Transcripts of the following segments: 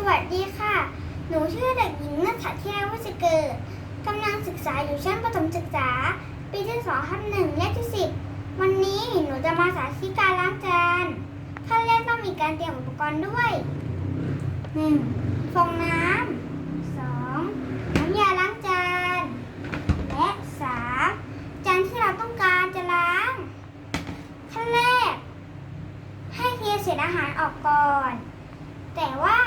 สวัสดีค่ะ หนูชื่อเด็กหญิงนัทธเทียวัชเกิดกำลังศึกษาอยู่ชั้นประถมศึกษา ปีที่สองทับหนึ่งเลขที่สิบวันนี้หนูจะมาสาธิตการล้างจานขั้นแรกต้องมีการเตรียมอุปกรณ์ด้วยหนึ่งฟองน้ำสองน้ำยาล้างจาน และสามจานที่เราต้องการจะล้างขั้นแรก ให้เทเศษอาหารออกก่อน แต่ว่า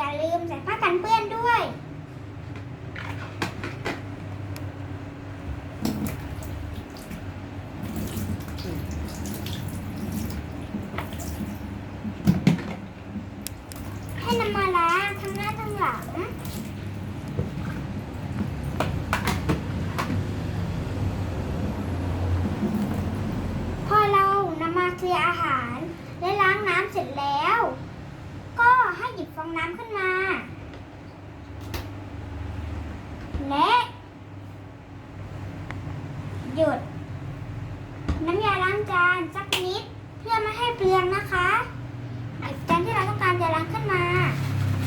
อย่าลืมใส่ผ้ากันเปื้อนด้วย ให้นำมาล้างทั้งหน้าทั้งหลัง พอเรานำมาเทอาหาร และล้างน้ำเสร็จแล้ว หยิบฟองน้ำขึ้นมา และหยุดน้ำยาล้างจานสักนิดเพื่อไม่ให้เปลืองนะคะหยิบจานที่เราต้องการจะล้างขึ้นมา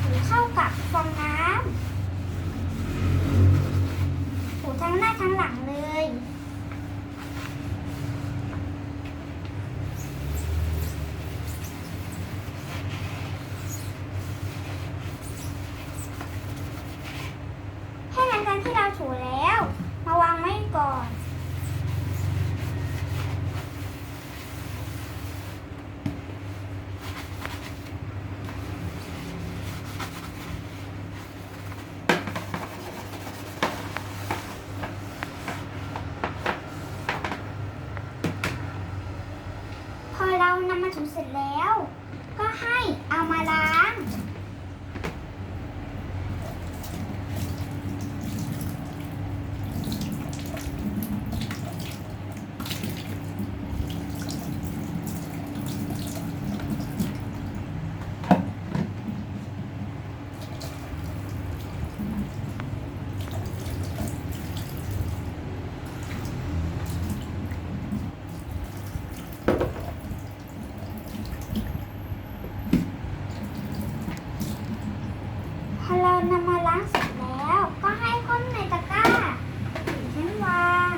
ถูเข้ากับฟองน้ำถูทั้งหน้าทั้งหลังเลย ให้นำจานที่เราถูแล้ว มาวางไว้ก่อน พอ เรานำมาถูเสร็จแล้ว ก็ให้เอามาล้าง นำมาล้างเสร็จแล้ว ก็ให้ค้นในตะกร้าถึงชั้นวาง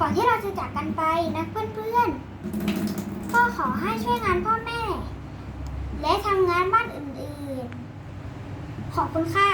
ก่อนที่เราจะจากกันไปนะเพื่อนๆก็ขอให้ช่วยงานพ่อแม่ และทำงานบ้านอื่นๆ ขอบคุณค่ะ